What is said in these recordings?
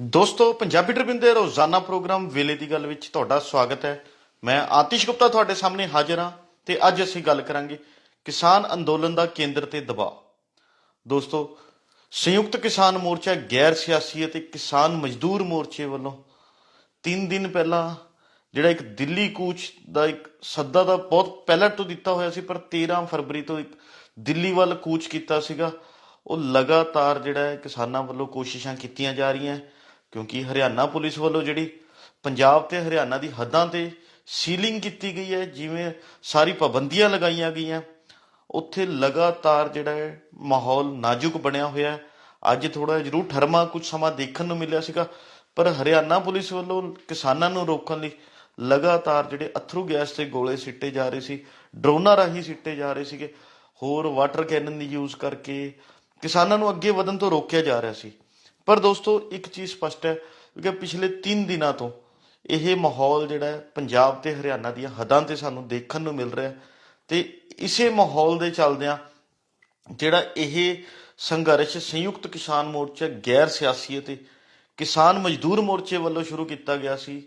ਦੋਸਤੋ ਪੰਜਾਬੀ ਟ੍ਰਿਬਿਊਨ ਦੇ ਰੋਜ਼ਾਨਾ ਪ੍ਰੋਗਰਾਮ ਵੇਲੇ ਦੀ ਗੱਲ ਵਿੱਚ ਤੁਹਾਡਾ ਸਵਾਗਤ ਹੈ। ਮੈਂ ਆਤਿਸ਼ ਗੁਪਤਾ ਤੁਹਾਡੇ ਸਾਹਮਣੇ ਹਾਜ਼ਰ ਹਾਂ ਤੇ ਅੱਜ ਅਸੀਂ ਗੱਲ ਕਰਾਂਗੇ ਕਿਸਾਨ ਅੰਦੋਲਨ ਦਾ ਕੇਂਦਰ ਤੇ ਦਬਾਅ। ਦੋਸਤੋ ਸੰਯੁਕਤ ਕਿਸਾਨ ਮੋਰਚਾ ਗੈਰ ਸਿਆਸੀ ਅਤੇ ਕਿਸਾਨ ਮਜ਼ਦੂਰ ਮੋਰਚੇ ਵੱਲੋਂ 3 ਦਿਨ ਪਹਿਲਾਂ ਜਿਹੜਾ ਇੱਕ ਦਿੱਲੀ ਕੂਚ ਦਾ ਇੱਕ ਸੱਦਾ ਦਾ ਬਹੁਤ ਪਹਿਲਾਂ ਤੋਂ ਦਿੱਤਾ ਹੋਇਆ ਸੀ ਪਰ 13 ਫਰਵਰੀ ਤੋਂ ਇੱਕ ਦਿੱਲੀ ਵੱਲ ਕੂਚ ਕੀਤਾ ਸੀਗਾ। ਉਹ ਲਗਾਤਾਰ ਜਿਹੜਾ ਹੈ ਕਿਸਾਨਾਂ ਵੱਲੋਂ ਕੋਸ਼ਿਸ਼ਾਂ ਕੀਤੀਆਂ ਜਾ ਰਹੀਆਂ। ਹੈ, ਕਿਉਂਕਿ ਹਰਿਆਣਾ ਪੁਲਿਸ ਵੱਲੋਂ ਜਿਹੜੀ ਪੰਜਾਬ ਤੇ ਹਰਿਆਣਾ ਦੀ ਹੱਦਾਂ ਤੇ ਸੀਲਿੰਗ ਕੀਤੀ ਗਈ ਹੈ, ਜਿਵੇਂ ਸਾਰੀ ਪਾਬੰਦੀਆਂ ਲਗਾਈਆਂ ਗਈਆਂ, ਉੱਥੇ ਲਗਾਤਾਰ ਜਿਹੜਾ ਹੈ ਮਾਹੌਲ ਨਾਜ਼ੁਕ ਬਣਿਆ ਹੋਇਆ ਹੈ। ਅੱਜ ਥੋੜਾ ਜ਼ਰੂਰ ਠਰਮਾ ਕੁਝ ਸਮਾਂ ਦੇਖਣ ਨੂੰ ਮਿਲਿਆ ਸੀਗਾ, ਪਰ ਹਰਿਆਣਾ ਪੁਲਿਸ ਵੱਲੋਂ ਕਿਸਾਨਾਂ ਨੂੰ ਰੋਕਣ ਲਈ ਲਗਾਤਾਰ ਜਿਹੜੇ ਅਥਰੂ ਗੈਸ ਤੇ ਗੋਲੇ ਸਿੱਟੇ ਜਾ ਰਹੇ ਸੀ, ਡਰੋਨਾਂ ਰਾਹੀਂ ਸਿੱਟੇ ਜਾ ਰਹੇ ਸੀਗੇ। ਹੋਰ ਵਾਟਰ ਕੈਨਨ ਦੀ ਯੂਜ਼ ਕਰਕੇ ਕਿਸਾਨਾਂ ਨੂੰ ਅੱਗੇ ਵਧਣ ਤੋਂ ਰੋਕਿਆ ਜਾ ਰਿਹਾ ਸੀ। ਪਰ ਦੋਸਤੋ, ਇੱਕ ਚੀਜ਼ ਸਪਸ਼ਟ ਹੈ ਕਿ ਪਿਛਲੇ 3 ਦਿਨਾਂ ਤੋਂ ਇਹ ਮਾਹੌਲ ਜਿਹੜਾ ਪੰਜਾਬ ਤੇ ਹਰਿਆਣਾ ਦੀਆਂ ਹੱਦਾਂ ਤੇ ਸਾਨੂੰ ਦੇਖਣ ਨੂੰ ਮਿਲ ਰਿਹਾ ਤੇ ਇਸੇ ਮਾਹੌਲ ਦੇ ਚੱਲਦਿਆਂ ਜਿਹੜਾ ਇਹ ਸੰਘਰਸ਼ ਸੰਯੁਕਤ ਕਿਸਾਨ ਮੋਰਚਾ ਗੈਰ ਸਿਆਸੀ ਅਤੇ ਕਿਸਾਨ ਮਜ਼ਦੂਰ ਮੋਰਚੇ ਵੱਲੋਂ ਸ਼ੁਰੂ ਕੀਤਾ ਗਿਆ ਸੀ,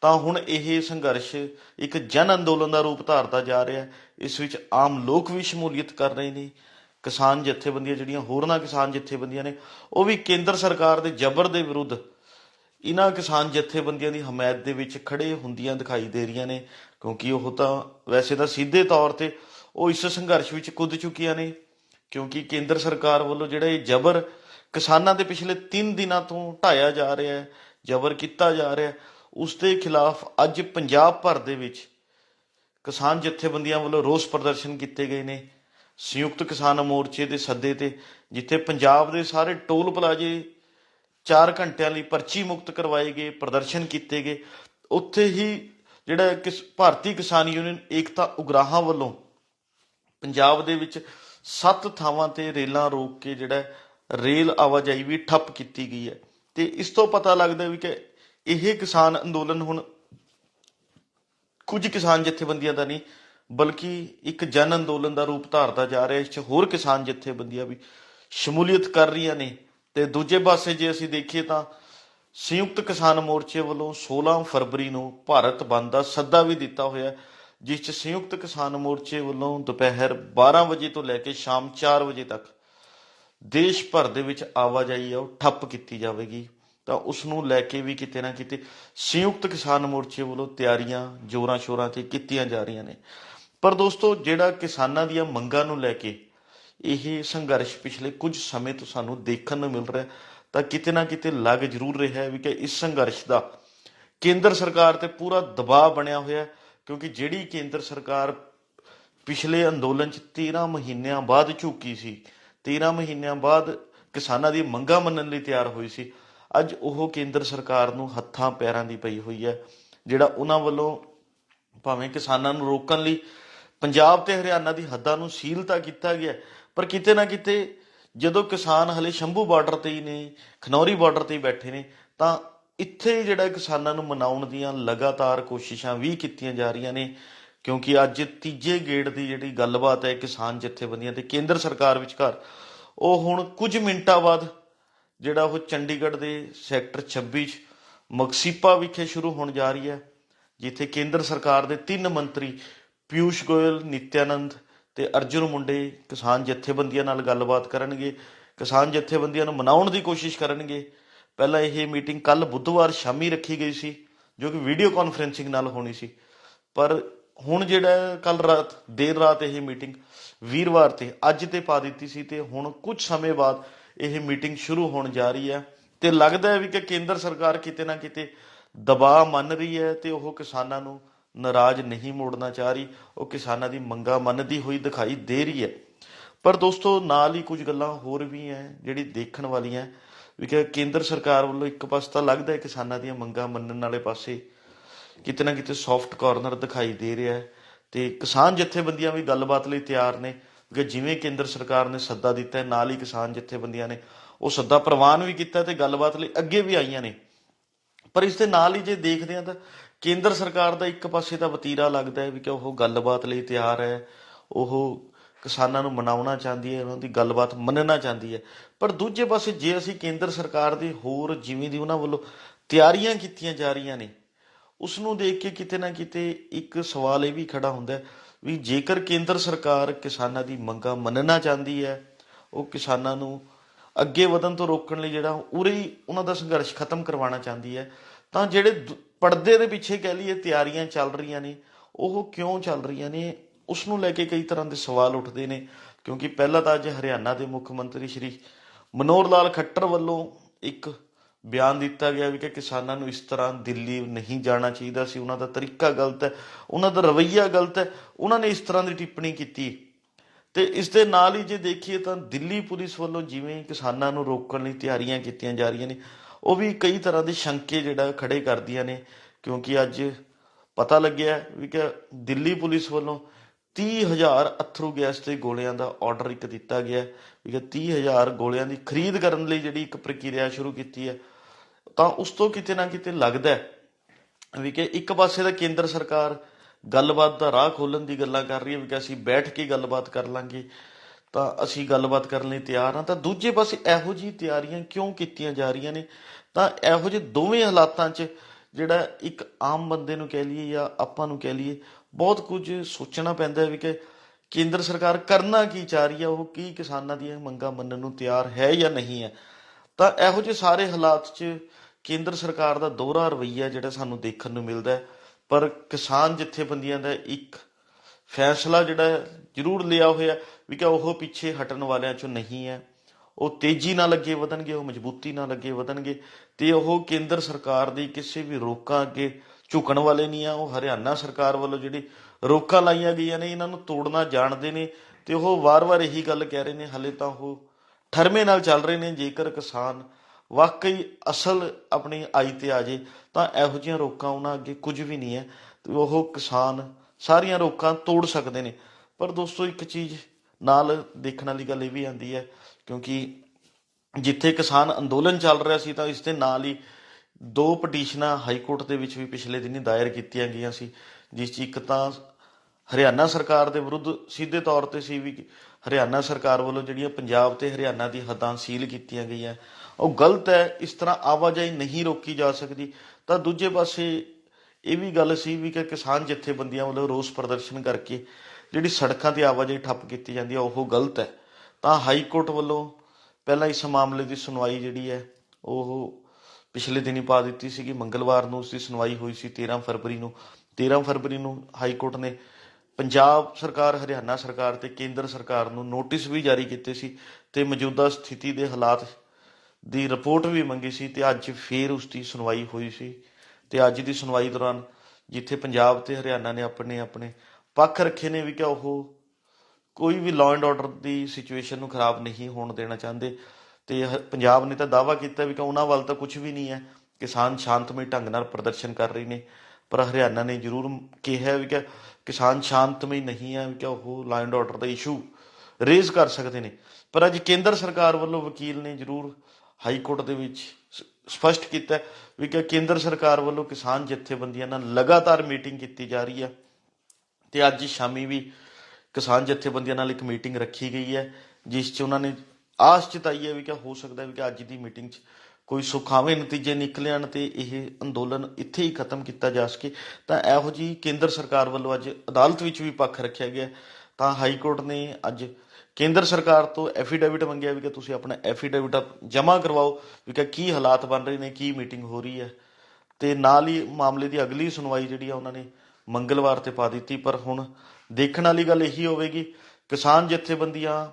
ਤਾਂ ਹੁਣ ਇਹ ਸੰਘਰਸ਼ ਇੱਕ ਜਨ ਅੰਦੋਲਨ ਦਾ ਰੂਪ ਧਾਰਦਾ ਜਾ ਰਿਹਾ ਹੈ। ਇਸ ਵਿੱਚ ਆਮ ਲੋਕ ਵੀ ਸ਼ਮੂਲੀਅਤ ਕਰ ਰਹੇ ਨੇ। ਕਿਸਾਨ ਜਥੇਬੰਦੀਆਂ ਜਿਹੜੀਆਂ, ਹੋਰਨਾਂ ਕਿਸਾਨ ਜਥੇਬੰਦੀਆਂ ਨੇ, ਉਹ ਵੀ ਕੇਂਦਰ ਸਰਕਾਰ ਦੇ ਜ਼ਬਰ ਦੇ ਵਿਰੁੱਧ ਇਹਨਾਂ ਕਿਸਾਨ ਜਥੇਬੰਦੀਆਂ ਦੀ ਹਮਾਇਤ ਦੇ ਵਿੱਚ ਖੜੇ ਹੁੰਦੀਆਂ ਦਿਖਾਈ ਦੇ ਰਹੀਆਂ ਨੇ, ਕਿਉਂਕਿ ਉਹ ਤਾਂ ਵੈਸੇ ਤਾਂ ਸਿੱਧੇ ਤੌਰ ਤੇ ਉਹ ਇਸ ਸੰਘਰਸ਼ ਵਿੱਚ ਕੁੱਦ ਚੁੱਕੀਆਂ ਨੇ, ਕਿਉਂਕਿ ਕੇਂਦਰ ਸਰਕਾਰ ਵੱਲੋਂ ਜਿਹੜਾ ਇਹ ਜ਼ਬਰ ਕਿਸਾਨਾਂ ਦੇ ਪਿਛਲੇ 3 ਦਿਨਾਂ ਤੋਂ ਢਾਇਆ ਜਾ ਰਿਹਾ ਹੈ, ਜ਼ਬਰ ਕੀਤਾ ਜਾ ਰਿਹਾ ਉਸ ਦੇ ਖਿਲਾਫ ਅੱਜ ਪੰਜਾਬ ਭਰ ਦੇ ਵਿੱਚ ਕਿਸਾਨ ਜਥੇਬੰਦੀਆਂ ਵੱਲੋਂ ਰੋਸ ਪ੍ਰਦਰਸ਼ਨ ਕੀਤੇ ਗਏ ਨੇ। ਸੰਯੁਕਤ ਕਿਸਾਨ ਮੋਰਚੇ ਦੇ ਸੱਦੇ ਤੇ, ਜਿੱਥੇ ਪੰਜਾਬ ਦੇ ਸਾਰੇ ਟੋਲ ਪਲਾਜੇ 4 ਘੰਟਿਆਂ ਲਈ ਪਰਚੀ ਮੁਕਤ ਕਰਵਾਏ ਗਏ, ਪ੍ਰਦਰਸ਼ਨ ਕੀਤੇ ਗਏ। ਉੱਥੇ ਹੀ ਜਿਹੜਾ ਕਿਸ, ਭਾਰਤੀ ਕਿਸਾਨ ਯੂਨੀਅਨ ਏਕਤਾ ਉਗਰਾਹਾਂ ਵੱਲੋਂ ਪੰਜਾਬ ਦੇ ਵਿੱਚ ਸੱਤ ਥਾਵਾਂ ਤੇ ਰੇਲਾਂ ਰੋਕ ਕੇ ਜਿਹੜਾ ਰੇਲ ਆਵਾਜਾਈ ਵੀ ਠੱਪ ਕੀਤੀ ਗਈ ਹੈ। ਤੇ ਇਸ ਤੋਂ ਪਤਾ ਲੱਗਦਾ ਵੀ ਕਿ ਇਹ ਕਿਸਾਨ ਅੰਦੋਲਨ ਹੁਣ ਕੁਝ ਕਿਸਾਨ ਜਥੇਬੰਦੀਆਂ ਦਾ ਨਹੀਂ ਬਲਕਿ ਇੱਕ ਜਨ ਅੰਦੋਲਨ ਦਾ ਰੂਪ ਧਾਰਦਾ ਜਾ ਰਿਹਾ, ਇਸ 'ਚ ਹੋਰ ਕਿਸਾਨ ਜਥੇਬੰਦੀਆਂ ਵੀ ਸ਼ਮੂਲੀਅਤ ਕਰ ਰਹੀਆਂ ਨੇ। ਤੇ ਦੂਜੇ ਪਾਸੇ ਜੇ ਅਸੀਂ ਦੇਖੀਏ ਤਾਂ ਸੰਯੁਕਤ ਕਿਸਾਨ ਮੋਰਚੇ ਵੱਲੋਂ 16 ਫਰਵਰੀ ਨੂੰ ਭਾਰਤ ਬੰਦ ਦਾ ਸੱਦਾ ਵੀ ਦਿੱਤਾ ਹੋਇਆ, ਜਿਸ 'ਚ ਸੰਯੁਕਤ ਕਿਸਾਨ ਮੋਰਚੇ ਵੱਲੋਂ ਦੁਪਹਿਰ 12 ਵਜੇ ਤੋਂ ਲੈ ਕੇ ਸ਼ਾਮ 4 ਵਜੇ ਤੱਕ ਦੇਸ਼ ਭਰ ਦੇ ਵਿੱਚ ਆਵਾਜਾਈ ਆ, ਉਹ ਠੱਪ ਕੀਤੀ ਜਾਵੇਗੀ। ਤਾਂ ਉਸ ਨੂੰ ਲੈ ਕੇ ਵੀ ਕਿਤੇ ਨਾ ਕਿਤੇ ਸੰਯੁਕਤ ਕਿਸਾਨ ਮੋਰਚੇ ਵੱਲੋਂ ਤਿਆਰੀਆਂ ਜੋਰਾਂ ਸ਼ੋਰਾਂ ਤੇ ਕੀਤੀਆਂ ਜਾ ਰਹੀਆਂ ਨੇ। ਪਰ ਦੋਸਤੋ, ਜਿਹੜਾ ਕਿਸਾਨਾਂ ਦੀਆਂ ਮੰਗਾਂ ਨੂੰ ਲੈ ਕੇ ਇਹ ਸੰਘਰਸ਼ ਪਿਛਲੇ ਕੁਝ ਸਮੇਂ ਤੋਂ ਸਾਨੂੰ ਦੇਖਣ ਨੂੰ ਮਿਲ ਰਿਹਾ ਤਾਂ ਕਿਤੇ ਨਾ ਕਿਤੇ ਲੱਗ ਜ਼ਰੂਰ ਰਿਹਾ ਹੈ ਵੀ ਕਿ ਇਸ ਸੰਘਰਸ਼ ਦਾ ਕੇਂਦਰ ਸਰਕਾਰ ਤੇ ਪੂਰਾ ਦਬਾਅ ਬਣਿਆ ਹੋਇਆ ਹੈ, ਕਿਉਂਕਿ ਜਿਹੜੀ ਕੇਂਦਰ ਸਰਕਾਰ ਪਿਛਲੇ ਅੰਦੋਲਨ ਚ 13 ਮਹੀਨਿਆਂ ਬਾਅਦ ਝੁਕੀ ਸੀ 13 ਮਹੀਨਿਆਂ ਬਾਅਦ ਕਿਸਾਨਾਂ ਦੀ ਮੰਗਾਂ ਮੰਨਣ ਲਈ ਤਿਆਰ ਹੋਈ ਸੀ, ਅੱਜ ਉਹ ਕੇਂਦਰ ਸਰਕਾਰ ਨੂੰ ਹੱਥਾਂ ਪੈਰਾਂ ਦੀ ਪਈ ਹੋਈ ਹੈ, ਜਿਹੜਾ ਉਹਨਾਂ ਵੱਲੋਂ ਭਾਵੇਂ ਕਿਸਾਨਾਂ ਨੂੰ ਰੋਕਣ ਲਈ ਪੰਜਾਬ ਤੇ ਹਰਿਆਣਾ ਦੀ ਹੱਦਾਂ ਨੂੰ ਸੀਲ ਤਾਂ ਕੀਤਾ ਗਿਆ ਪਰ ਕਿਤੇ ਨਾ ਕਿਤੇ ਜਦੋਂ ਕਿਸਾਨ ਹਲੇ ਸ਼ੰਭੂ ਬਾਰਡਰ ਤੇ ਹੀ ਨੇ, ਖਨੌਰੀ ਬਾਰਡਰ ਤੇ ਹੀ ਬੈਠੇ ਨੇ, ਤਾਂ ਇੱਥੇ ਜਿਹੜਾ ਕਿਸਾਨਾਂ ਨੂੰ ਮਨਾਉਣ ਦੀਆਂ ਲਗਾਤਾਰ ਕੋਸ਼ਿਸ਼ਾਂ ਵੀ ਕੀਤੀਆਂ ਜਾ ਰਹੀਆਂ ਨੇ, ਕਿਉਂਕਿ ਅੱਜ ਤੀਜੇ ਗੇੜ ਦੀ ਜਿਹੜੀ ਗੱਲਬਾਤ ਹੈ ਕਿਸਾਨ ਜਥੇਬੰਦੀਆਂ ਤੇ ਕੇਂਦਰ ਸਰਕਾਰ ਵਿਚਕਾਰ, ਉਹ ਹੁਣ ਕੁਝ ਮਿੰਟਾਂ ਬਾਅਦ ਜਿਹੜਾ ਉਹ ਚੰਡੀਗੜ੍ਹ ਦੇ ਸੈਕਟਰ 26 ਚ ਮਕਸੀਪਾ ਵਿਖੇ ਸ਼ੁਰੂ ਹੋਣ ਜਾ ਰਹੀ ਹੈ, ਜਿੱਥੇ ਕੇਂਦਰ ਸਰਕਾਰ ਦੇ ਤਿੰਨ ਮੰਤਰੀ ਪਿਊਸ਼ ਗੋਇਲ, ਨਿਤਿਆਨੰਦ ਤੇ ਅਰਜੁਨ ਮੁੰਡੇ ਕਿਸਾਨ ਜਥੇਬੰਦੀਆਂ ਨਾਲ ਗੱਲਬਾਤ ਕਰਨਗੇ। ਕਿਸਾਨ ਜਥੇਬੰਦੀਆਂ ਨੂੰ ਮਨਾਉਣ ਦੀ ਕੋਸ਼ਿਸ਼ ਕਰਨਗੇ। ਪਹਿਲਾਂ ਇਹ ਮੀਟਿੰਗ ਕੱਲ ਬੁੱਧਵਾਰ ਸ਼ਾਮੀ ਰੱਖੀ ਗਈ ਸੀ, ਜੋ ਕਿ ਵੀਡੀਓ ਕਾਨਫਰੈਂਸਿੰਗ ਨਾਲ ਹੋਣੀ ਸੀ। ਪਰ ਹੁਣ ਜਿਹੜਾ ਕੱਲ ਰਾਤ, ਦੇਰ ਰਾਤ ਇਹ ਮੀਟਿੰਗ ਵੀਰਵਾਰ ਤੇ ਅੱਜ ਤੇ ਪਾ ਦਿੱਤੀ ਸੀ ਤੇ ਹੁਣ ਕੁਝ ਸਮੇਂ ਬਾਅਦ ਇਹ ਮੀਟਿੰਗ ਸ਼ੁਰੂ ਹੋਣ ਜਾ ਰਹੀ ਹੈ। ਤੇ ਲੱਗਦਾ ਹੈ ਵੀ ਕਿ ਕੇਂਦਰ ਸਰਕਾਰ ਕਿਤੇ ਨਾ ਕਿਤੇ ਦਬਾਅ ਮੰਨ ਰਹੀ ਹੈ ਤੇ ਉਹ ਕਿਸਾਨਾਂ ਨੂੰ ਨਾਰਾਜ਼ ਨਹੀਂ ਮੋੜਨਾ ਚਾਹ ਰਹੀ, ਉਹ ਕਿਸਾਨਾਂ ਦੀ ਮੰਗਾਂ ਮੰਨਦੀ ਹੋਈ ਦਿਖਾਈ ਦੇ ਰਹੀ ਹੈ। ਪਰ ਦੋਸਤੋ, ਨਾਲ ਹੀ ਕੁਝ ਗੱਲਾਂ ਹੋਰ ਵੀ ਹੈ, ਜਿਹੜੀ ਦੇਖਣ ਵਾਲੀਆਂ ਵੀ ਕਿ ਕੇਂਦਰ ਸਰਕਾਰ ਵੱਲੋਂ ਇੱਕ ਪਾਸੇ ਤਾਂ ਲੱਗਦਾ ਹੈ ਕਿਸਾਨਾਂ ਦੀਆਂ ਮੰਗਾਂ ਮੰਨਣ ਵਾਲੇ ਪਾਸੇ ਕਿਤੇ ਨਾ ਕਿਤੇ ਸੌਫਟ ਕਾਰਨਰ ਦਿਖਾਈ ਦੇ ਰਿਹਾ ਹੈ। ਤੇ ਕਿਸਾਨ ਜਥੇਬੰਦੀਆਂ ਵੀ ਗੱਲਬਾਤ ਲਈ ਤਿਆਰ ਨੇ ਕਿ ਜਿਵੇਂ ਕੇਂਦਰ ਸਰਕਾਰ ਨੇ ਸੱਦਾ ਦਿੱਤਾ ਹੈ, ਨਾਲ ਹੀ ਕਿਸਾਨ ਜਥੇਬੰਦੀਆਂ ਨੇ ਉਹ ਸੱਦਾ ਪ੍ਰਵਾਨ ਵੀ ਕੀਤਾ ਤੇ ਗੱਲਬਾਤ ਲਈ ਅੱਗੇ ਵੀ ਆਈਆਂ ਨੇ। ਪਰ ਇਸ ਦੇ ਨਾਲ ਹੀ ਜੇ ਦੇਖਦੇ ਹਾਂ ਤਾਂ ਕੇਂਦਰ ਸਰਕਾਰ ਦਾ ਇੱਕ ਪਾਸੇ ਤਾਂ ਵਤੀਰਾ ਲੱਗਦਾ ਹੈ ਵੀ ਕਿ ਉਹ ਗੱਲਬਾਤ ਲਈ ਤਿਆਰ ਹੈ, ਉਹ ਕਿਸਾਨਾਂ ਨੂੰ ਮਨਾਉਣਾ ਚਾਹੁੰਦੀ ਹੈ, ਉਹਨਾਂ ਦੀ ਗੱਲਬਾਤ ਮੰਨਣਾ ਚਾਹੁੰਦੀ ਹੈ। ਪਰ ਦੂਜੇ ਪਾਸੇ ਜੇ ਅਸੀਂ ਕੇਂਦਰ ਸਰਕਾਰ ਦੀ ਹੋਰ ਜਿਵੇਂ ਦੀ ਉਹਨਾਂ ਵੱਲੋਂ ਤਿਆਰੀਆਂ ਕੀਤੀਆਂ ਜਾ ਰਹੀਆਂ ਨੇ ਉਸ ਨੂੰ ਦੇਖ ਕੇ ਕਿਤੇ ਨਾ ਕਿਤੇ ਇੱਕ ਸਵਾਲ ਇਹ ਵੀ ਖੜਾ ਹੁੰਦਾ ਹੈ ਵੀ ਜੇਕਰ ਕੇਂਦਰ ਸਰਕਾਰ ਕਿਸਾਨਾਂ ਦੀ ਮੰਗਾਂ ਮੰਨਣਾ ਚਾਹੁੰਦੀ ਹੈ, ਉਹ ਕਿਸਾਨਾਂ ਨੂੰ ਅੱਗੇ ਵਧਣ ਤੋਂ ਰੋਕਣ ਲਈ ਜਿਹੜਾ ਉਰੇ ਹੀ ਉਹਨਾਂ ਦਾ ਸੰਘਰਸ਼ ਖਤਮ ਕਰਵਾਉਣਾ ਚਾਹੁੰਦੀ ਹੈ, ਤਾਂ ਜਿਹੜੇ ਦ- ਪਰਦੇ ਦੇ ਪਿੱਛੇ ਕਹਿ ਲਈਏ ਤਿਆਰੀਆਂ ਚੱਲ ਰਹੀਆਂ ਨੇ, ਉਹ ਕਿਉਂ ਚੱਲ ਰਹੀਆਂ ਨੇ, ਉਸ ਨੂੰ ਲੈ ਕੇ ਕਈ ਤਰ੍ਹਾਂ ਦੇ ਸਵਾਲ ਉੱਠਦੇ ਨੇ, ਕਿਉਂਕਿ ਪਹਿਲਾਂ ਤਾਂ ਅੱਜ ਹਰਿਆਣਾ ਦੇ ਮੁੱਖ ਮੰਤਰੀ ਸ਼੍ਰੀ ਮਨੋਹਰ ਲਾਲ ਖੱਟਰ ਵੱਲੋਂ ਇੱਕ ਬਿਆਨ ਦਿੱਤਾ ਗਿਆ ਵੀ ਕਿ ਕਿਸਾਨਾਂ ਨੂੰ ਇਸ ਤਰ੍ਹਾਂ ਦਿੱਲੀ ਨਹੀਂ ਜਾਣਾ ਚਾਹੀਦਾ ਸੀ, ਉਹਨਾਂ ਦਾ ਤਰੀਕਾ ਗਲਤ ਹੈ, ਉਹਨਾਂ ਦਾ ਰਵੱਈਆ ਗਲਤ ਹੈ, ਉਹਨਾਂ ਨੇ ਇਸ ਤਰ੍ਹਾਂ ਦੀ ਟਿੱਪਣੀ ਕੀਤੀ। ਤੇ ਇਸ ਦੇ ਨਾਲ ਹੀ ਜੇ ਦੇਖੀਏ ਤਾਂ ਦਿੱਲੀ ਪੁਲਿਸ ਵੱਲੋਂ ਜਿਵੇਂ ਕਿਸਾਨਾਂ ਨੂੰ ਰੋਕਣ ਲਈ ਤਿਆਰੀਆਂ ਕੀਤੀਆਂ ਜਾ ਰਹੀਆਂ ਨੇ, ਉਹ ਵੀ ਕਈ ਤਰ੍ਹਾਂ ਦੇ ਸ਼ੰਕੇ ਜਿਹੜਾ ਖੜੇ ਕਰਦੀਆਂ ਨੇ, ਕਿਉਂਕਿ ਅੱਜ ਪਤਾ ਲੱਗਿਆ ਵੀ ਕਿ ਦਿੱਲੀ ਪੁਲਿਸ ਵੱਲੋਂ 30000 ਅਥਰੂ ਗੈਸ ਤੇ ਗੋਲਿਆਂ ਦਾ ਆਰਡਰ ਇੱਕ ਦਿੱਤਾ ਗਿਆ ਹੈ ਵੀ ਕਿ 30000 ਗੋਲਿਆਂ ਦੀ ਖਰੀਦ ਕਰਨ ਲਈ ਜਿਹੜੀ ਇੱਕ ਪ੍ਰਕਿਰਿਆ ਸ਼ੁਰੂ ਕੀਤੀ ਹੈ। ਤਾਂ ਉਸ ਤੋਂ ਕਿਤੇ ਨਾ ਕਿਤੇ ਲੱਗਦਾ ਹੈ ਵੀ ਕਿ ਇੱਕ ਪਾਸੇ ਤਾਂ ਕੇਂਦਰ ਸਰਕਾਰ ਗੱਲਬਾਤ ਦਾ ਰਾਹ ਖੋਲਣ ਦੀ ਗੱਲਾਂ ਕਰ ਰਹੀ ਹੈ, ਵੀ ਕਿ ਅਸੀਂ ਬੈਠ ਕੇ ਗੱਲਬਾਤ ਕਰ ਲਾਂਗੇ। ਤਾਂ ਅਸੀਂ ਗੱਲਬਾਤ ਕਰਨ ਲਈ ਤਿਆਰ ਹਾਂ। ਤਾਂ ਦੂਜੇ ਪਾਸੇ ਇਹੋ ਜੀ ਤਿਆਰੀਆਂ ਕਿਉਂ ਕੀਤੀਆਂ ਜਾ ਰਹੀਆਂ ਨੇ? ਤਾਂ ਇਹੋ ਜਿਹੇ ਦੋਵੇਂ ਹਾਲਾਤਾਂ 'ਚ ਜਿਹੜਾ ਇੱਕ ਆਮ ਬੰਦੇ ਨੂੰ ਕਹਿ ਲਈਏ ਜਾਂ ਆਪਾਂ ਨੂੰ ਕਹਿ ਲਈਏ, ਬਹੁਤ ਕੁਝ ਸੋਚਣਾ ਪੈਂਦਾ ਹੈ ਵੀ ਕਿ ਕੇਂਦਰ ਸਰਕਾਰ ਕਰਨਾ ਕੀ ਚਾਹ ਰਹੀ ਹੈ, ਉਹ ਕੀ ਕਿਸਾਨਾਂ ਦੀਆਂ ਮੰਗਾਂ ਮੰਨਣ ਨੂੰ ਤਿਆਰ ਹੈ ਜਾਂ ਨਹੀਂ ਹੈ। ਤਾਂ ਇਹੋ ਜਿਹੇ ਸਾਰੇ ਹਾਲਾਤ 'ਚ ਕੇਂਦਰ ਸਰਕਾਰ ਦਾ ਦੋਹਰਾ ਰਵੱਈਆ ਜਿਹੜਾ ਸਾਨੂੰ ਦੇਖਣ ਨੂੰ ਮਿਲਦਾ ਹੈ। ਪਰ ਕਿਸਾਨ ਜਥੇਬੰਦੀਆਂ ਦਾ ਇੱਕ ਫੈਸਲਾ ਜਿਹੜਾ ਜ਼ਰੂਰ ਲਿਆ ਹੋਇਆ ਵੀ ਕਿ ਉਹ ਪਿੱਛੇ ਹਟਣ ਵਾਲਿਆਂ ਚੋਂ ਨਹੀਂ ਹੈ। ਉਹ ਤੇਜ਼ੀ ਨਾਲ ਅੱਗੇ ਵਧਣਗੇ, ਉਹ ਮਜ਼ਬੂਤੀ ਨਾਲ ਅੱਗੇ ਵਧਣਗੇ ਤੇ ਉਹ ਕੇਂਦਰ ਸਰਕਾਰ ਦੀ ਕਿਸੇ ਵੀ ਰੋਕਾਂ ਅੱਗੇ ਝੁਕਣ ਵਾਲੇ ਨਹੀਂ ਆ। ਉਹ ਹਰਿਆਣਾ ਸਰਕਾਰ ਵੱਲੋਂ ਜਿਹੜੀ ਰੋਕਾਂ ਲਾਈਆਂ ਗਈਆਂ ਨੇ, ਇਹਨਾਂ ਨੂੰ ਤੋੜਨਾ ਜਾਣਦੇ ਨੇ ਤੇ ਉਹ ਵਾਰ-ਵਾਰ ਇਹੀ ਗੱਲ ਕਹਿ ਰਹੇ ਨੇ, ਹਲੇ ਤਾਂ ਉਹ ਠਰਮੇ ਨਾਲ ਚੱਲ ਰਹੇ ਨੇ। ਜੇਕਰ ਕਿਸਾਨ ਵਾਕਈ ਅਸਲ ਆਪਣੀ ਆਈ ਤੇ ਆ ਜੇ ਤਾਂ ਇਹੋ ਜਿਹੀਆਂ ਰੋਕਾਂ ਉਹਨਾਂ ਅੱਗੇ ਕੁਝ ਵੀ ਨਹੀਂ ਹੈ। ਉਹ ਕਿਸਾਨ ਸਾਰੀਆਂ ਰੋਕਾਂ ਤੋੜ ਸਕਦੇ ਨੇ। ਪਰ ਦੋਸਤੋ, ਇੱਕ ਚੀਜ਼ ਨਾਲ ਦੇਖਣ ਵਾਲੀ ਗੱਲ ਇਹ ਵੀ ਆਂਦੀ ਹੈ, ਕਿਉਂਕਿ ਜਿੱਥੇ ਕਿਸਾਨ ਅੰਦੋਲਨ ਚੱਲ ਰਿਹਾ ਸੀ ਤਾਂ ਇਸ ਦੇ ਨਾਲ ਹੀ ਦੋ ਪਟੀਸ਼ਨਾਂ ਹਾਈ ਕੋਰਟ ਦੇ ਵਿੱਚ ਵੀ ਪਿਛਲੇ ਦਿਨੀ ਦਾਇਰ ਕੀਤੀਆਂ ਗਈਆਂ ਸੀ, ਜਿਸ 'ਚ ਇੱਕ ਤਾਂ ਹਰਿਆਣਾ ਸਰਕਾਰ ਦੇ ਵਿਰੁੱਧ ਸਿੱਧੇ ਤੌਰ ਤੇ ਸੀ ਵੀ ਹਰਿਆਣਾ ਸਰਕਾਰ ਵੱਲੋਂ ਜਿਹੜੀਆਂ ਪੰਜਾਬ ਤੇ ਹਰਿਆਣਾ ਦੀ ਹੱਦਾਂ ਸੀਲ ਕੀਤੀਆਂ ਗਈਆਂ ਉਹ ਗਲਤ ਹੈ, ਇਸ ਤਰ੍ਹਾਂ ਆਵਾਜਾਈ ਨਹੀਂ ਰੋਕੀ ਜਾ ਸਕਦੀ। ਤਾਂ ਦੂਜੇ ਪਾਸੇ ਇਹ ਵੀ ਗੱਲ ਸੀ ਵੀ ਕਿ ਕਿਸਾਨ ਜਥੇਬੰਦੀਆਂ ਵੱਲੋਂ ਰੋਸ ਪ੍ਰਦਰਸ਼ਨ ਕਰਕੇ ਜਿਹੜੀ ਸੜਕਾਂ ਤੇ ਆਵਾਜਾਈ ਠੱਪ ਕੀਤੀ ਜਾਂਦੀ ਹੈ, ਉਹ ਗਲਤ ਹੈ। ਤਾਂ ਹਾਈ ਕੋਰਟ ਵੱਲੋਂ ਪਹਿਲਾਂ ਇਸ ਮਾਮਲੇ ਦੀ ਸੁਣਵਾਈ ਜਿਹੜੀ ਹੈ, ਉਹ ਪਿਛਲੇ ਦਿਨੀ ਪਾ ਦਿੱਤੀ ਸੀਗੀ। ਮੰਗਲਵਾਰ ਨੂੰ ਉਸ ਦੀ ਸੁਣਵਾਈ ਹੋਈ ਸੀ 13 ਫਰਵਰੀ ਨੂੰ। 13 ਫਰਵਰੀ ਨੂੰ ਹਾਈ ਕੋਰਟ ਨੇ ਪੰਜਾਬ ਸਰਕਾਰ, ਹਰਿਆਣਾ ਸਰਕਾਰ ਤੇ ਕੇਂਦਰ ਸਰਕਾਰ ਨੂੰ ਨੋਟਿਸ ਵੀ ਜਾਰੀ ਕੀਤੇ ਸੀ ਤੇ ਮੌਜੂਦਾ ਸਥਿਤੀ ਦੇ ਹਾਲਾਤ ਦੀ ਰਿਪੋਰਟ ਵੀ ਮੰਗੀ ਸੀ ਤੇ ਅੱਜ ਫੇਰ ਉਸ ਦੀ ਸੁਣਵਾਈ ਹੋਈ ਸੀ। ਤੇ ਅੱਜ ਦੀ ਸੁਣਵਾਈ ਦੌਰਾਨ ਜਿੱਥੇ ਪੰਜਾਬ ਤੇ ਹਰਿਆਣਾ ਨੇ ਆਪਣੇ ਆਪਣੇ ਪੱਖ ਰੱਖੇ ਨੇ ਵੀ ਕਿ ਉਹ ਕੋਈ ਵੀ ਲਾਅ ਐਂਡ ਆਰਡਰ ਦੀ ਸਿਚੁਏਸ਼ਨ ਨੂੰ ਖਰਾਬ ਨਹੀਂ ਹੋਣ ਦੇਣਾ ਚਾਹੁੰਦੇ। ਤੇ ਪੰਜਾਬ ਨੇ ਤਾਂ ਦਾਅਵਾ ਕੀਤਾ ਵੀ ਕਿ ਉਹਨਾਂ ਵੱਲ ਤਾਂ ਕੁਝ ਵੀ ਨਹੀਂ ਹੈ। ਕਿਸਾਨ ਸ਼ਾਂਤਮਈ ਢੰਗ ਨਾਲ ਪ੍ਰਦਰਸ਼ਨ ਕਰ ਰਹੇ ਨੇ। ਪਰ ਹਰਿਆਣਾ ਨੇ ਜ਼ਰੂਰ ਕਿਹਾ ਵੀ ਕਿ ਕਿਸਾਨ ਸ਼ਾਂਤਮਈ ਨਹੀਂ ਹੈ ਵੀ ਕਿ ਉਹ ਲਾਅ ਐਂਡ ਆਰਡਰ ਦਾ ਇਸ਼ੂ ਰੇਜ਼ ਕਰ ਸਕਦੇ ਨੇ। ਪਰ ਅੱਜ ਕੇਂਦਰ ਸਰਕਾਰ ਵੱਲੋਂ ਵਕੀਲ ਨੇ ਜ਼ਰੂਰ ਹਾਈ ਕੋਰਟ ਦੇ ਵਿੱਚ ਸ- ਸਪਸ਼ਟ ਕੀਤਾ ਵੀ ਕਿ ਕੇਂਦਰ ਸਰਕਾਰ ਵੱਲੋਂ ਕਿਸਾਨ ਜਥੇਬੰਦੀਆਂ ਨਾਲ ਲਗਾਤਾਰ ਮੀਟਿੰਗ ਕੀਤੀ ਜਾ ਰਹੀ ਹੈ ਤੇ ਅੱਜ ਸ਼ਾਮੀ ਵੀ ਕਿਸਾਨ ਜਥੇਬੰਦੀਆਂ ਨਾਲ ਇੱਕ ਮੀਟਿੰਗ ਰੱਖੀ ਗਈ ਹੈ, ਜਿਸ 'ਚ ਉਹਨਾਂ ਨੇ ਆਸ ਜਤਾਈ ਹੈ ਵੀ ਕਿ ਹੋ ਸਕਦਾ ਹੈ ਵੀ ਕਿ ਅੱਜ ਦੀ ਮੀਟਿੰਗ 'ਚ ਕੋਈ ਸੁਖਾਵੇਂ ਨਤੀਜੇ ਨਿਕਲਣ ਆਉਣ ਤੇ ਇਹ ਅੰਦੋਲਨ ਇੱਥੇ ਹੀ ਖਤਮ ਕੀਤਾ ਜਾ ਸਕੇ। ਤਾਂ ਇਹੋ ਜੀ ਕੇਂਦਰ ਸਰਕਾਰ ਵੱਲੋਂ ਅੱਜ ਅਦਾਲਤ ਵਿੱਚ ਵੀ ਪੱਖ ਰੱਖਿਆ ਗਿਆ ਤਾਂ ਹਾਈ ਕੋਰਟ ਨੇ ਅੱਜ ਕੇਂਦਰ ਸਰਕਾਰ ਤੋਂ ਐਫੀਡੇਵਿਟ ਮੰਗਿਆ ਵੀ ਕਿ ਤੁਸੀਂ ਆਪਣਾ ਐਫੀਡੇਵਿਟ ਜਮ੍ਹਾਂ ਕਰਵਾਓ, ਵੀ ਕਿ ਕੀ ਹਾਲਾਤ ਬਣ ਰਹੇ ਨੇ, ਕੀ ਮੀਟਿੰਗ ਹੋ ਰਹੀ ਹੈ। ਤੇ ਨਾਲ ਹੀ ਮਾਮਲੇ ਦੀ ਅਗਲੀ ਸੁਣਵਾਈ ਜਿਹੜੀ ਆ ਉਹਨਾਂ ਨੇ ਮੰਗਲਵਾਰ ਤੇ ਪਾ ਦਿੱਤੀ, ਪਰ ਹੁਣ ਦੇਖਣ ਵਾਲੀ ਗੱਲ ਇਹੀ ਹੋਵੇਗੀ, ਕਿਸਾਨ ਜਥੇਬੰਦੀਆਂ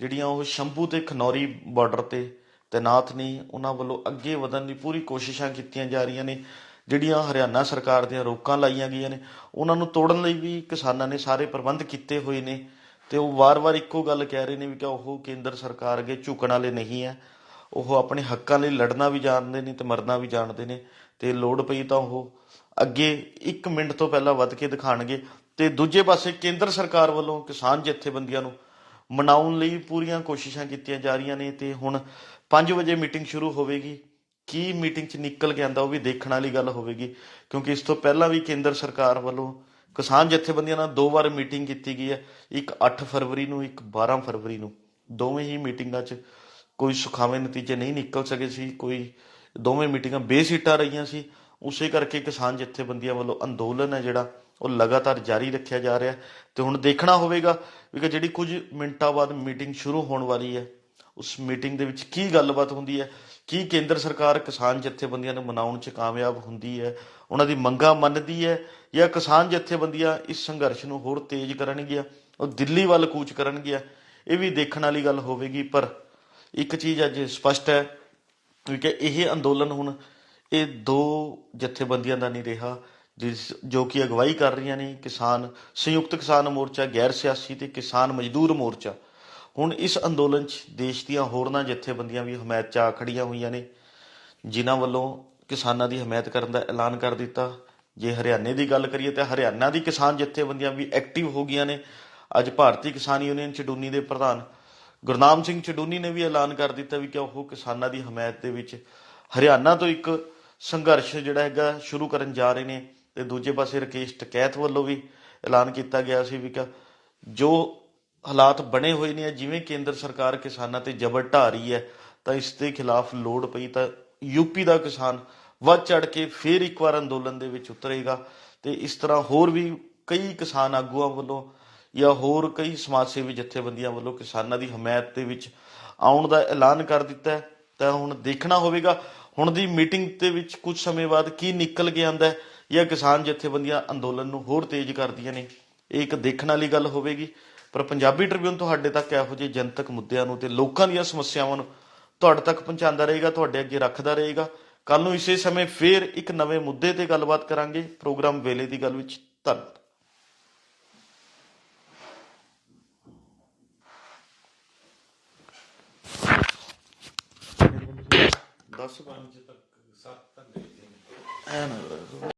ਜਿਹੜੀਆਂ ਉਹ ਸ਼ੰਭੂ ਤੇ ਖਨੌਰੀ ਬਾਰਡਰ ਤੇ ਤੈਨਾਤ ਨੇ, ਉਹਨਾਂ ਵੱਲੋਂ ਅੱਗੇ ਵਧਣ ਦੀ ਪੂਰੀ ਕੋਸ਼ਿਸ਼ਾਂ ਕੀਤੀਆਂ ਜਾ ਰਹੀਆਂ ਨੇ, ਜਿਹੜੀਆਂ ਹਰਿਆਣਾ ਸਰਕਾਰ ਦੀਆਂ ਰੋਕਾਂ ਲਾਈਆਂ ਗਈਆਂ ਨੇ। ਉਹਨਾਂ ਨੂੰ ਤੋੜਨ ਲਈ ਵੀ ਕਿਸਾਨਾਂ ਨੇ ਸਾਰੇ ਪ੍ਰਬੰਧ ਕੀਤੇ ਹੋਏ ਨੇ। ਤੇ ਉਹ ਵਾਰ-ਵਾਰ ਇੱਕੋ ਗੱਲ ਕਹਿ ਰਹੇ ਨੇ ਵੀ ਕਿ ਉਹ ਕੇਂਦਰ ਸਰਕਾਰ ਅੱਗੇ ਝੁਕਣ ਵਾਲੇ ਨਹੀਂ ਹੈ ਉਹ ਆਪਣੇ ਹੱਕਾਂ ਲਈ ਲੜਨਾ ਵੀ ਜਾਣਦੇ ਨੇ ਤੇ ਮਰਨਾ ਵੀ ਜਾਣਦੇ ਨੇ ਤੇ ਲੋੜ ਪਈ ਤਾਂ ਉਹ ਅੱਗੇ 1 ਮਿੰਟ ਤੋਂ ਪਹਿਲਾਂ ਵੱਧ ਕੇ ਦਿਖਾਣਗੇ। ਤੇ ਦੂਜੇ ਪਾਸੇ ਕੇਂਦਰ ਸਰਕਾਰ ਵੱਲੋਂ ਕਿਸਾਨ ਜਥੇਬੰਦੀਆਂ ਨੂੰ ਮਨਾਉਣ ਲਈ ਪੂਰੀਆਂ ਕੋਸ਼ਿਸ਼ਾਂ ਕੀਤੀਆਂ ਜਾ ਰਹੀਆਂ ਨੇ ਤੇ ਹੁਣ 5 ਵਜੇ ਮੀਟਿੰਗ ਸ਼ੁਰੂ ਹੋਵੇਗੀ। ਕੀ ਮੀਟਿੰਗ 'ਚ ਨਿਕਲ ਕੇ ਆਂਦਾ ਉਹ ਵੀ ਦੇਖਣ ਵਾਲੀ ਗੱਲ ਹੋਵੇਗੀ, ਕਿਉਂਕਿ ਇਸ ਤੋਂ ਪਹਿਲਾਂ ਵੀ ਕੇਂਦਰ ਸਰਕਾਰ ਵੱਲੋਂ ਕਿਸਾਨ ਜਥੇਬੰਦੀਆਂ ਨਾਲ ਦੋ ਵਾਰ ਮੀਟਿੰਗ ਕੀਤੀ ਗਈ ਹੈ। ਇੱਕ 8 ਫਰਵਰੀ ਨੂੰ, ਇੱਕ 12 ਫਰਵਰੀ ਨੂੰ। ਦੋਵੇਂ ਹੀ ਮੀਟਿੰਗਾਂ 'ਚ ਕੋਈ ਸੁਖਾਵੇਂ ਨਤੀਜੇ ਨਹੀਂ ਨਿਕਲ ਸਕੇ ਸੀ। ਕੋਈ ਦੋਵੇਂ ਮੀਟਿੰਗਾਂ ਬੇਸਿੱਟਾ ਰਹੀਆਂ ਸੀ। ਉਸੇ ਕਰਕੇ ਕਿਸਾਨ ਜਥੇਬੰਦੀਆਂ ਵੱਲੋਂ ਅੰਦੋਲਨ ਹੈ ਜਿਹੜਾ, ਉਹ ਲਗਾਤਾਰ ਜਾਰੀ ਰੱਖਿਆ ਜਾ ਰਿਹਾ ਤੇ ਹੁਣ ਦੇਖਣਾ ਹੋਵੇਗਾ ਵੀ ਕਿ ਜਿਹੜੀ ਕੁਝ ਮਿੰਟਾਂ ਬਾਅਦ ਮੀਟਿੰਗ ਸ਼ੁਰੂ ਹੋਣ ਵਾਲੀ ਹੈ ਉਸ ਮੀਟਿੰਗ ਦੇ ਵਿੱਚ ਕੀ ਗੱਲਬਾਤ ਹੁੰਦੀ ਹੈ? ਕੀ ਕੇਂਦਰ ਸਰਕਾਰ ਕਿਸਾਨ ਜਥੇਬੰਦੀਆਂ ਨੂੰ ਮਨਾਉਣ 'ਚ ਕਾਮਯਾਬ ਹੁੰਦੀ ਹੈ? ਉਹਨਾਂ ਦੀ ਮੰਗਾਂ ਮੰਨਦੀ ਹੈ ਜਾਂ ਕਿਸਾਨ ਜਥੇਬੰਦੀਆਂ ਇਸ ਸੰਘਰਸ਼ ਨੂੰ ਹੋਰ ਤੇਜ਼ ਕਰਨਗੀਆਂ, ਉਹ ਦਿੱਲੀ ਵੱਲ ਕੂਚ ਕਰਨਗੀਆਂ? ਇਹ ਵੀ ਦੇਖਣ ਵਾਲੀ ਗੱਲ ਹੋਵੇਗੀ, ਪਰ ਇੱਕ ਚੀਜ਼ ਅੱਜ ਸਪਸ਼ਟ ਹੈ ਕਿ ਇਹ ਅੰਦੋਲਨ ਹੁਣ ਇਹ ਦੋ ਜਥੇਬੰਦੀਆਂ ਦਾ ਨਹੀਂ ਰਿਹਾ, ਜਿਸ ਜੋ ਕਿ ਅਗਵਾਈ ਕਰ ਰਹੀਆਂ ਨੇ ਕਿਸਾਨ, ਸੰਯੁਕਤ ਕਿਸਾਨ ਮੋਰਚਾ, ਗੈਰ ਸਿਆਸੀ ਤੇ ਕਿਸਾਨ ਮਜ਼ਦੂਰ ਮੋਰਚਾ। ਹੁਣ ਇਸ ਅੰਦੋਲਨ 'ਚ ਦੇਸ਼ ਦੀਆਂ ਹੋਰਨਾਂ ਜਥੇਬੰਦੀਆਂ ਵੀ ਹਮਾਇਤ 'ਚ ਆ ਖੜੀਆਂ ਹੋਈਆਂ ਨੇ। ਜਿਨ੍ਹਾਂ ਵੱਲੋਂ ਕਿਸਾਨਾਂ ਦੀ ਹਮਾਇਤ ਕਰਨ ਦਾ ਐਲਾਨ ਕਰ ਦਿੱਤਾ। ਜੇ ਹਰਿਆਣੇ ਦੀ ਗੱਲ ਕਰੀਏ ਤਾਂ ਹਰਿਆਣਾ ਦੀ ਕਿਸਾਨ ਜਥੇਬੰਦੀਆਂ ਵੀ ਐਕਟਿਵ ਹੋ ਗਈਆਂ ਨੇ। ਅੱਜ ਭਾਰਤੀ ਕਿਸਾਨ ਯੂਨੀਅਨ ਚਡੂਨੀ ਦੇ ਪ੍ਰਧਾਨ ਗੁਰਨਾਮ ਸਿੰਘ ਚਡੂਨੀ ਨੇ ਵੀ ਐਲਾਨ ਕਰ ਦਿੱਤਾ ਵੀ ਕਿ ਉਹ ਕਿਸਾਨਾਂ ਦੀ ਹਮਾਇਤ ਦੇ ਵਿੱਚ ਹਰਿਆਣਾ ਤੋਂ ਇੱਕ ਸੰਘਰਸ਼ ਜਿਹੜਾ ਹੈਗਾ ਸ਼ੁਰੂ ਕਰਨ ਜਾ ਰਹੇ ਨੇ। ਤੇ ਦੂਜੇ ਪਾਸੇ ਰਕੇਸ਼ ਟਕੈਤ ਵੱਲੋਂ ਵੀ ਐਲਾਨ ਕੀਤਾ ਗਿਆ ਸੀ ਵੀ ਕਿ ਜੋ ਹਾਲਾਤ ਬਣੇ ਹੋਏ ਨੇ ਜਿਵੇਂ ਕੇਂਦਰ ਸਰਕਾਰ ਕਿਸਾਨਾਂ ਤੇ ਜ਼ਬਰ ਢਾ ਰਹੀ ਹੈ, ਤਾਂ ਇਸ ਦੇ ਖਿਲਾਫ ਲੋੜ ਪਈ ਤਾਂ ਯੂਪੀ ਦਾ ਕਿਸਾਨ ਵੱਧ ਚੜ ਕੇ ਫੇਰ ਇੱਕ ਵਾਰ ਅੰਦੋਲਨ ਦੇ ਵਿੱਚ ਉਤਰੇਗਾ। ਤੇ ਇਸ ਤਰ੍ਹਾਂ ਹੋਰ ਵੀ ਕਈ ਕਿਸਾਨ ਆਗੂਆਂ ਵੱਲੋਂ ਜਾਂ ਹੋਰ ਕਈ ਸਮਾਜ ਸੇਵੀ ਜਥੇਬੰਦੀਆਂ ਵੱਲੋਂ ਕਿਸਾਨਾਂ ਦੀ ਹਮਾਇਤ ਦੇ ਵਿੱਚ ਆਉਣ ਦਾ ਐਲਾਨ ਕਰ ਦਿੱਤਾ ਹੈ। ਤਾਂ ਹੁਣ ਦੇਖਣਾ ਹੋਵੇਗਾ, ਹੁਣ ਦੀ ਮੀਟਿੰਗ ਦੇ ਵਿੱਚ ਕੁਝ ਸਮੇਂ ਬਾਅਦ ਕੀ ਨਿਕਲ ਕੇ ਆਂਦਾ ਹੈ ਜਾਂ ਕਿਸਾਨ ਜਥੇਬੰਦੀਆਂ ਅੰਦੋਲਨ ਨੂੰ ਹੋਰ ਤੇਜ਼ ਕਰਦੀਆਂ ਨੇ, ਇਹ ਇੱਕ ਦੇਖਣ ਵਾਲੀ ਗੱਲ ਹੋਵੇਗੀ। ਪਰ ਪੰਜਾਬੀ ਟ੍ਰਿਬਿਊਨ ਤੁਹਾਡੇ ਤੱਕ ਇਹੋ ਜਿਹੇ ਜਨਤਕ ਮੁੱਦਿਆਂ ਨੂੰ ਤੇ ਲੋਕਾਂ ਦੀਆਂ ਸਮੱਸਿਆਵਾਂ ਨੂੰ ਤੁਹਾਡੇ ਤੱਕ ਪਹੁੰਚਾਉਂਦਾ ਰਹੇਗਾ ਤੁਹਾਡੇ ਅੱਗੇ ਰੱਖਦਾ ਰਹੇਗਾ। ਕੱਲ ਨੂੰ ਇਸੇ ਸਮੇਂ ਫੇਰ ਇੱਕ ਨਵੇਂ ਮੁੱਦੇ ਤੇ ਗੱਲਬਾਤ ਕਰਾਂਗੇ। ਪ੍ਰੋਗਰਾਮ ਵੇਲੇ ਦੀ ਗੱਲ ਵਿੱਚ ਧੰਨਵਾਦ। 10 5 ਤੱਕ 7 ਤੱਕ ਐ ਨਾ। ਕਰੋ।